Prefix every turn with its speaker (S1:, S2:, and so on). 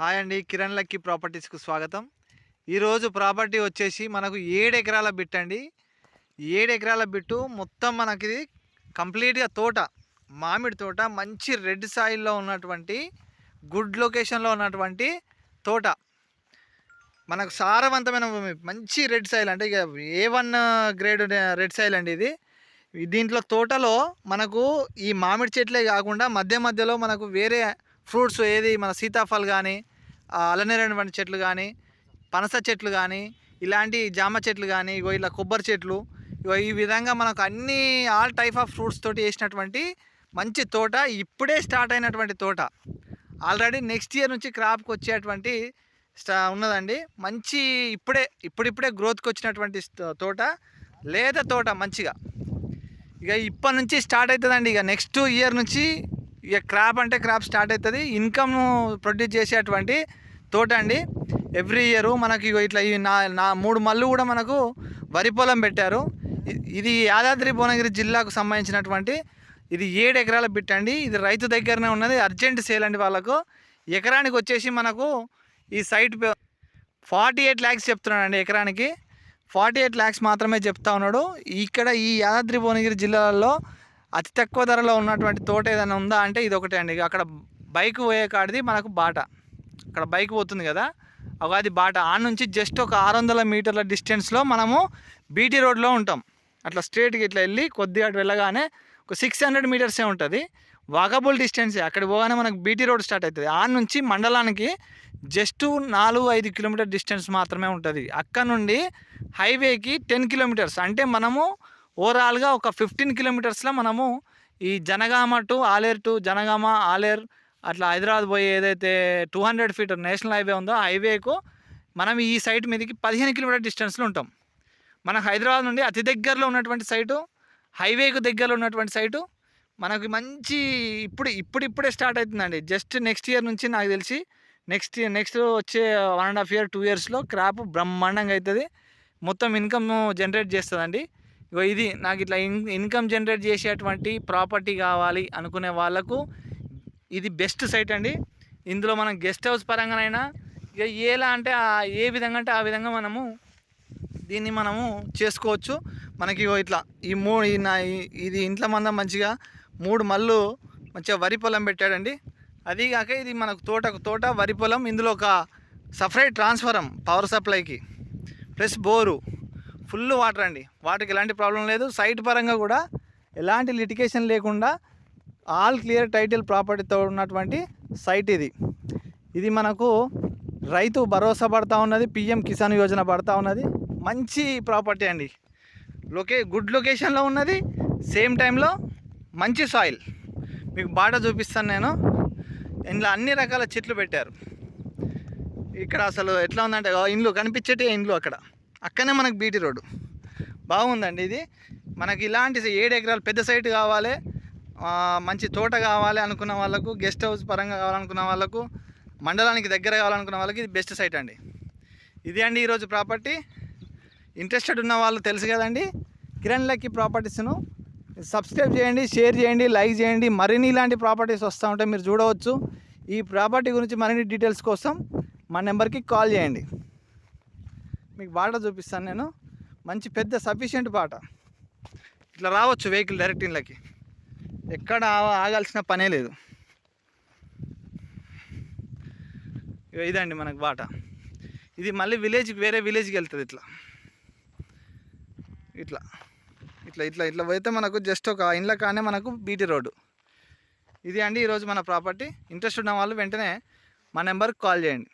S1: Hi అండి Kiran lucky ప్రాపర్టీస్కు స్వాగతం. ఈరోజు ప్రాపర్టీ వచ్చేసి మనకు ఏడు ఎకరాల బిట్ అండి. ఏడు ఎకరాల బిట్టు మొత్తం మనకి కంప్లీట్గా తోట మామిడి తోట మంచి రెడ్ సాయిల్లో ఉన్నటువంటి గుడ్ లొకేషన్లో ఉన్నటువంటి తోట. మనకు సారవంతమైన భూమి మంచి రెడ్ సాయిల్ అంటే ఇక A one grade red soil అండి ఇది. దీంట్లో తోటలో మనకు ఈ మామిడి చెట్లే కాకుండా మధ్య మధ్యలో మనకు వేరే ఫ్రూట్స్ ఏది మన సీతాఫల్ కానీ అలనేరటువంటి చెట్లు కానీ పనస చెట్లు కానీ ఇలాంటి జామ చెట్లు కానీ ఇగో ఇలా కొబ్బరి చెట్లు ఇగో ఈ విధంగా మనకు అన్ని ఆల్ టైప్ ఆఫ్ ఫ్రూట్స్ తోటి వేసినటువంటి మంచి తోట ఇప్పుడే స్టార్ట్ అయినటువంటి తోట. ఆల్రెడీ నెక్స్ట్ ఇయర్ నుంచి క్రాప్కి వచ్చేటువంటి స్టా ఉన్నదండి. మంచి ఇప్పుడే ఇప్పుడిప్పుడే గ్రోత్కి వచ్చినటువంటి తోట లేత తోట మంచిగా. ఇక ఇప్పటి నుంచి స్టార్ట్ అవుతుందండి ఇక నెక్స్ట్ ఇయర్ నుంచి ఇక క్రాప్ అంటే క్రాప్ స్టార్ట్ అవుతుంది. ఇన్కమ్ ప్రొడ్యూస్ చేసేటువంటి తోట అండి. ఎవ్రీ ఇయర్ మనకి ఇట్లా ఈ నా నా మూడు మళ్ళు కూడా మనకు వరి పొలం పెట్టారు. ఇది యాదాద్రి భువనగిరి జిల్లాకు సంబంధించినటువంటి ఇది ఏడు ఎకరాల బిట్ అండి. ఇది రైతు దగ్గరనే ఉన్నది. అర్జెంట్ సేల్ అండి వాళ్ళకు. ఎకరానికి వచ్చేసి మనకు ఈ సైట్ ఫార్టీ ఎయిట్ ల్యాక్స్ చెప్తున్నాడండి ఎకరానికి. ఫార్టీ ఎయిట్ ల్యాక్స్ మాత్రమే చెప్తా ఉన్నాడు. ఇక్కడ ఈ యాదాద్రి భువనగిరి జిల్లాలో అతి తక్కువ ధరలో ఉన్నటువంటి తోట ఏదైనా ఉందా అంటే ఇది ఒకటే అండి అక్కడ బైక్ పోయే కాడిది మనకు బాట. అక్కడ బైక్ పోతుంది కదా ఒక అది బాట. ఆ నుంచి జస్ట్ ఒక ఆరు వందల మీటర్ల డిస్టెన్స్లో మనము బీటీ రోడ్లో ఉంటాం. అట్లా స్ట్రేట్కి ఇట్లా వెళ్ళి కొద్దిగా అటు వెళ్ళగానే ఒక సిక్స్ హండ్రెడ్ మీటర్సే ఉంటుంది. వాకబుల్ డిస్టెన్సే అక్కడ పోగానే మనకు బీటీ రోడ్ స్టార్ట్ అవుతుంది ఆ నుంచి మండలానికి జస్ట్ నాలుగు ఐదు కిలోమీటర్ డిస్టెన్స్ మాత్రమే ఉంటుంది. అక్కడ నుండి హైవేకి టెన్ కిలోమీటర్స్ అంటే మనము ఓవరాల్గా ఒక ఫిఫ్టీన్ కిలోమీటర్స్లో మనము ఈ జనగామ టు ఆలేర్ టు జనగామ ఆలేర్ అట్లా హైదరాబాద్ పోయి ఏదైతే two hundred feet national highway ఉందో హైవేకు మనం ఈ సైట్ మీదకి పదిహేను కిలోమీటర్ డిస్టెన్స్లో ఉంటాం. మనకు హైదరాబాద్ నుండి అతి దగ్గరలో ఉన్నటువంటి సైటు హైవేకు దగ్గరలో ఉన్నటువంటి సైటు మనకి మంచి ఇప్పుడు ఇప్పుడు ఇప్పుడే స్టార్ట్ అవుతుందండి. జస్ట్ నెక్స్ట్ ఇయర్ నుంచి నాకు తెలిసి నెక్స్ట్ నెక్స్ట్ వచ్చే one and half year two ఇయర్స్లో క్రాప్ బ్రహ్మాండంగా అవుతుంది. మొత్తం ఇన్కమ్ జనరేట్ చేస్తుందండి. ఇగో ఇది నాకు ఇట్లా ఇన్ ఇన్కమ్ జనరేట్ చేసేటువంటి ప్రాపర్టీ కావాలి అనుకునే వాళ్ళకు ఇది బెస్ట్ సైట్ అండి. ఇందులో మనం గెస్ట్ హౌస్ పరంగానైనా ఇక ఎలా అంటే ఏ విధంగా అంటే ఆ విధంగా మనము దీన్ని మనము చేసుకోవచ్చు. మనకి ఇగో ఇట్లా ఈ మూడు నా ఇది ఇంట్లో మంద మంచిగా మూడు మళ్ళు మంచిగా వరి పొలం పెట్టాడండి. అది కాక ఇది మనకు తోట తోట వరి పొలం ఇందులో ఒక separate transformer power సప్లైకి. Plus bore. Full water అండి. వాటర్కి ఎలాంటి ప్రాబ్లం లేదు. సైట్ పరంగా కూడా ఎలాంటి లిటికేషన్ లేకుండా ఆల్ క్లియర్ టైటిల్ ప్రాపర్టీతో ఉన్నటువంటి సైట్ ఇది. ఇది మనకు రైతు భరోసా పడతా ఉన్నది పిఎం కిసాన్ యోజన పడతా ఉన్నది. మంచి ప్రాపర్టీ అండి. లొకే గుడ్ లొకేషన్లో ఉన్నది. సేమ్ టైంలో మంచి సాయిల్. మీకు బాట చూపిస్తాను నేను. ఇందులో అన్ని రకాల చెట్లు పెట్టారు. ఇక్కడ అసలు ఎట్లా ఉందంటే ఇండ్లు కనిపించేటి ఇండ్లు అక్కడ. అక్కనే మనకు బీటీ రోడ్డు. బాగుందండి ఇది. మనకి ఇలాంటి ఏడు ఎకరాలు పెద్ద సైట్ కావాలి. మంచి తోట కావాలి అనుకున్న వాళ్ళకు గెస్ట్ హౌస్ పరంగా కావాలనుకున్న వాళ్ళకు మండలానికి దగ్గర కావాలనుకున్న వాళ్ళకి ఇది బెస్ట్ సైట్ అండి. ఇది అండి ఈరోజు ప్రాపర్టీ. ఇంట్రెస్టెడ్ ఉన్న వాళ్ళు తెలుసు కదండి. కిరణ్ లక్కి ప్రాపర్టీస్ను సబ్స్క్రైబ్ చేయండి షేర్ చేయండి లైక్ చేయండి. మరిన్ని ఇలాంటి ప్రాపర్టీస్ వస్తూ ఉంటే మీరు చూడవచ్చు. ఈ ప్రాపర్టీ గురించి మరిన్ని డీటెయిల్స్ కోసం మా నెంబర్కి కాల్ చేయండి. మీకు బాట చూపిస్తాను నేను. మంచి పెద్ద సఫిషియెంట్ బాట. ఇట్లా రావచ్చు వెహికల్ డైరెక్ట్ ఇళ్ళకి ఎక్కడ ఆగాల్సిన పనే లేదు. ఇదండి మనకు బాట. ఇది మళ్ళీ విలేజ్కి వేరే విలేజ్కి వెళ్తుంది ఇట్లా. ఇట్లా. ఇట్లా ఇట్లా ఇట్లా పోతే మనకు జస్ట్ ఒక ఇండ్ల కానే మనకు బీటీ రోడ్డు. ఇది అండి ఈరోజు మన ప్రాపర్టీ. ఇంట్రెస్ట్ ఉన్న వాళ్ళు వెంటనే మా నెంబర్కి కాల్ చేయండి.